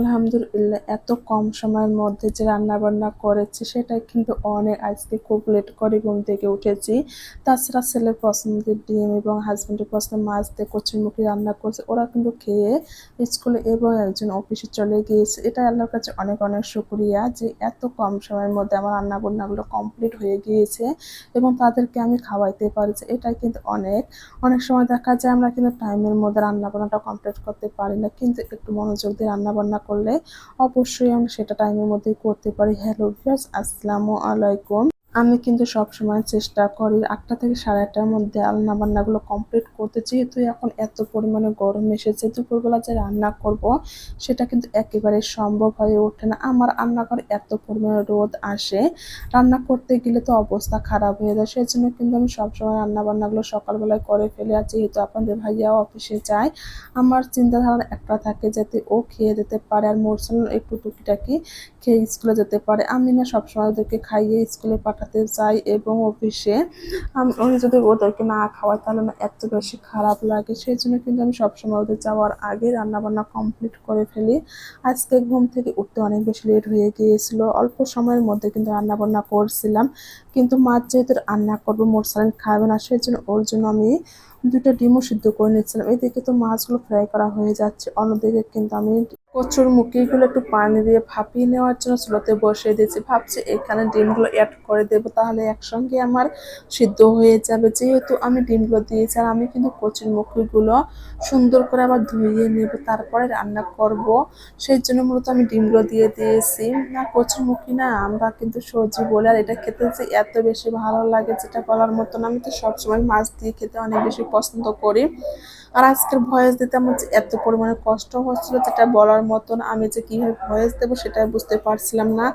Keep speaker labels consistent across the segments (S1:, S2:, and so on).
S1: আলহামদুলিল্লাহ, এত কম সময়ের মধ্যে যে রান্না বান্না করেছি সেটা কিন্তু অনেক। আজকে খুব লেট করে ঘুম থেকে উঠেছি। তাছাড়া ছেলের পছন্দের ডিম এবং হাজব্যান্ডের পছন্দের মাছ দিয়ে কচুরমুখী রান্না করছে, ওরা কিন্তু খেয়ে স্কুলে এবং একজন অফিসে চলে গিয়েছে। এটা আল্লাহর কাছে অনেক অনেক শুক্রিয়া যে এত কম সময়ের মধ্যে আমার রান্না বান্নাগুলো কমপ্লিট হয়ে গিয়েছে এবং তাদেরকে আমি খাওয়াইতে পারছি, এটাই কিন্তু অনেক। অনেক সময় দেখা যায় আমরা কিন্তু টাইমের মধ্যে রান্না বান্নাটা কমপ্লিট করতে পারি না, কিন্তু একটু মনোযোগ দিয়ে রান্না বান্না করলে অবশ্যই আমি সেটা টাইমের মধ্যে করতে পারি। হ্যালো ভিউয়ার্স আসসালামু আলাইকুম। আমি কিন্তু সব সময় চেষ্টা করি আটটা থেকে সাড়ে আটটার মধ্যে রান্না বান্নাগুলো কমপ্লিট করতে। যেহেতু এখন এত পরিমাণে গরম এসেছে, দুপুরবেলা যে রান্না করব সেটা কিন্তু একেবারে সম্ভব হয়ে ওঠে না। আমার রান্নাঘরে এত পরিমাণে রোদ আসে, রান্না করতে গেলে তো অবস্থা খারাপ হয়ে যায়। সেই জন্য কিন্তু আমি সবসময় রান্না বান্নাগুলো সকালবেলায় করে ফেলে। আর যেহেতু আপনাদের ভাইয়াও অফিসে যায়, আমার চিন্তাধারা একটা থাকে যাতে ও খেয়ে যেতে পারে আর মোরসাল একটু টুকিটাকি খেয়ে স্কুলে যেতে পারে। আমি না সবসময় ওদেরকে খাইয়ে স্কুলে পাঠাতে চাই এবং অফিসে, আমি যদি ওদেরকে না খাওয়াই তাহলে না এত বেশি খারাপ লাগে। সেই জন্য কিন্তু আমি সবসময় ওদের যাওয়ার আগে রান্নাবান্না কমপ্লিট করে ফেলি। আজকে ঘুম থেকে উঠতে অনেক বেশি লেট হয়ে গিয়েছিল। অল্প সময়ের মধ্যে কিন্তু রান্নাবান্না করছিলাম। কিন্তু মাছ যেহেতু রান্না করব মোট মোরসালিন খাবে না, সেই জন্য ওর জন্য আমি দুটো ডিমও সিদ্ধ করে নিচ্ছিলাম। এদিকে তো মাছগুলো ফ্রাই করা হয়ে যাচ্ছে। অন্যদিকে কিন্তু আমি কচুর মুখিগুলো একটু পানি দিয়ে ভাপিয়ে নেওয়ার জন্য চুলোতে বসিয়ে দিয়েছি। ভাবছি এখানে ডিমগুলো অ্যাড করে দেবো, তাহলে একসঙ্গে আমার সিদ্ধ হয়ে যাবে। যেহেতু আমি ডিমগুলো দিয়েছি আর আমি কিন্তু কচুর মুখিগুলো সুন্দর করে আবার ধুয়ে নেব, তারপরে রান্না করব। সেই জন্য মূলত আমি ডিমগুলো দিয়ে দিয়েছি। না, কচুর মুখি না, আমরা কিন্তু সবজি বলে, আর এটা খেতে যে এত বেশি ভালো লাগে, যেটা বলার মতন আমি তো সবসময় মাছ দিয়ে খেতে অনেক বেশি পছন্দ করি। আর আজকের ভয়েস দিতে আমার যে এত পরিমাণে কষ্ট হচ্ছিল যেটা বলার মতন আমি যে কীভাবে ভয়েস দেবো সেটাই বুঝতে পারছিলাম না।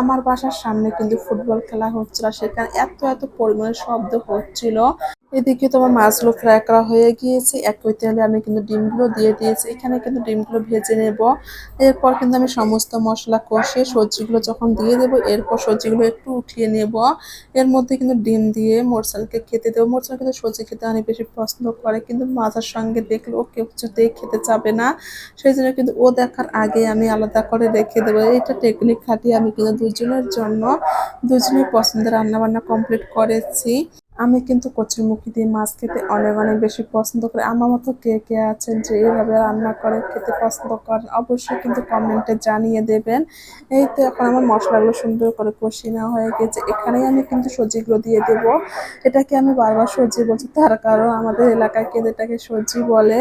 S1: আমার বাসার সামনে কিন্তু ফুটবল খেলা হচ্ছিল, সেখানে এত এত পরিমাণে শব্দ হচ্ছিল। এদিকে তোমার মাছগুলো ফ্রাই করা হয়ে গিয়েছে। একই তেলে আমি কিন্তু ডিমগুলো দিয়ে দিয়েছি। এখানে কিন্তু ডিমগুলো ভেজে নেব। এরপর কিন্তু আমি সমস্ত মশলা কষে সবজিগুলো যখন দিয়ে দেব, এরপর সবজিগুলো একটু উঠিয়ে নেব। এর মধ্যে কিন্তু ডিম দিয়ে মোরসালকে খেতে দেবো। মোরসাল কিন্তু সবজি খেতে অনেক বেশি পছন্দ করে, কিন্তু মাছের সঙ্গে দেখলে ও কেউ কিছুতেই খেতে চাবে না। সেই জন্য কিন্তু ও দেখার আগে আমি আলাদা করে রেখে দেবো। এটা টেকনিক খাটিয়ে আমি কিন্তু দুজনের জন্য দুজনের পছন্দের রান্নাবান্না কমপ্লিট করেছি। আমি কিন্তু কচুরমুখী দিয়ে মাছ খেতে অনেক অনেক বেশি পছন্দ করি। আমার মতো কে কে আছেন যে এইভাবে রান্না করে খেতে পছন্দ করেন, অবশ্যই কিন্তু কমেন্টে জানিয়ে দেবেন। এই তো এখন আমার মশলাগুলো সুন্দর করে কষি নেওয়া হয়ে গেছে। এখানেই আমি কিন্তু সবজিগুলো দিয়ে দেব। এটাকে আমি বারবার সবজি বলছি, তার কারণ আমাদের এলাকায় কেউ এটাকে সবজি বলে।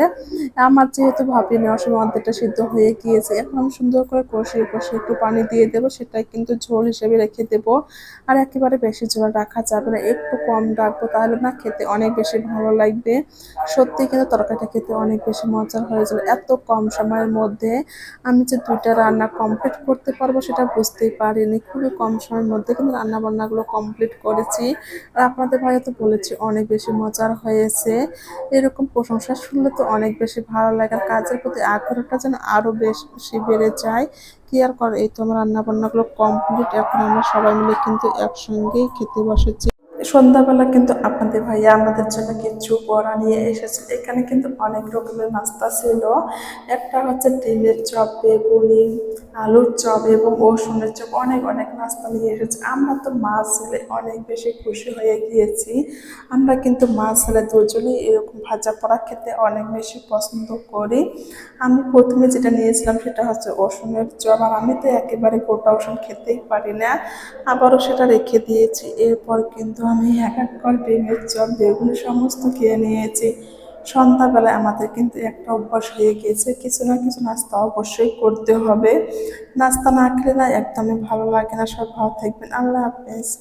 S1: আমার যেহেতু ভাবি নেওয়ার সময় অর্ধেকটা সিদ্ধ হয়ে গিয়েছে, এখন আমি সুন্দর করে কষিয়ে কষিয়ে একটু পানি দিয়ে দেবো। সেটাই কিন্তু ঝোল হিসেবে রেখে দেবো। আর একেবারে বেশি ঝোল রাখা যাবে না, একটু কম রাখব তাহলে না খেতে অনেক বেশি ভালো লাগবে। সত্যি কিন্তু তরকারিটা খেতে অনেক বেশি মজার হয়ে যাবে। এত কম সময়ের মধ্যে আমি যে দুইটা রান্না কমপ্লিট করতে পারব সেটা বুঝতেই পারিনি। খুবই কম সময়ের মধ্যে কিন্তু রান্না বান্নাগুলো কমপ্লিট করেছি। আর আপনাদের ভাইয়া তো বলেছি অনেক বেশি মজার হয়েছে। এরকম প্রশংসা শুনলে তো অনেক বেশি ভালো লাগে। আর কাজের প্রতি আগ্রহটা যেন আরও বেশি বেড়ে যায়। কি আর করে, এই তো আমার রান্না বান্নাগুলো কমপ্লিট এখন আমরা সবাই মিলে কিন্তু একসঙ্গেই খেতে বসেছি। সন্ধ্যাবেলা কিন্তু আপনাদের ভাইয়া আমাদের জন্য কিছু বড়া নিয়ে এসেছে। এখানে কিন্তু অনেক রকমের নাস্তা ছিল। একটা হচ্ছে ডিমের চপ, বেগুনি আলুর চপ এবং রসুনের চপ, অনেক অনেক নাস্তা নিয়ে এসেছে। আমরা তো মাছ ছেলে অনেক বেশি খুশি হয়ে গিয়েছি। আমরা কিন্তু মাছ ছেলে দুজনেই এরকম ভাজা পড়া খেতে অনেক বেশি পছন্দ করি। আমি প্রথমে যেটা নিয়েছিলাম সেটা হচ্ছে রসুনের চপ। আর আমি তো একেবারে গোটা রসুন খেতেই পারি না। আবারও সেটা রেখে দিয়েছি। এরপর কিন্তু আমি এক এক করে ডিমের চপ, বেগুন সমস্ত খেয়ে নিয়েছি। সন্ধ্যাবেলায় আমাদের কিন্তু একটা অভ্যাস হয়ে গিয়েছে। কিছু না কিছু নাস্তা অবশ্যই করতে হবে। নাস্তা না খেলে না একদমই ভালো লাগে না সব ভালো থাকবেন। আল্লাহ হাফেজ।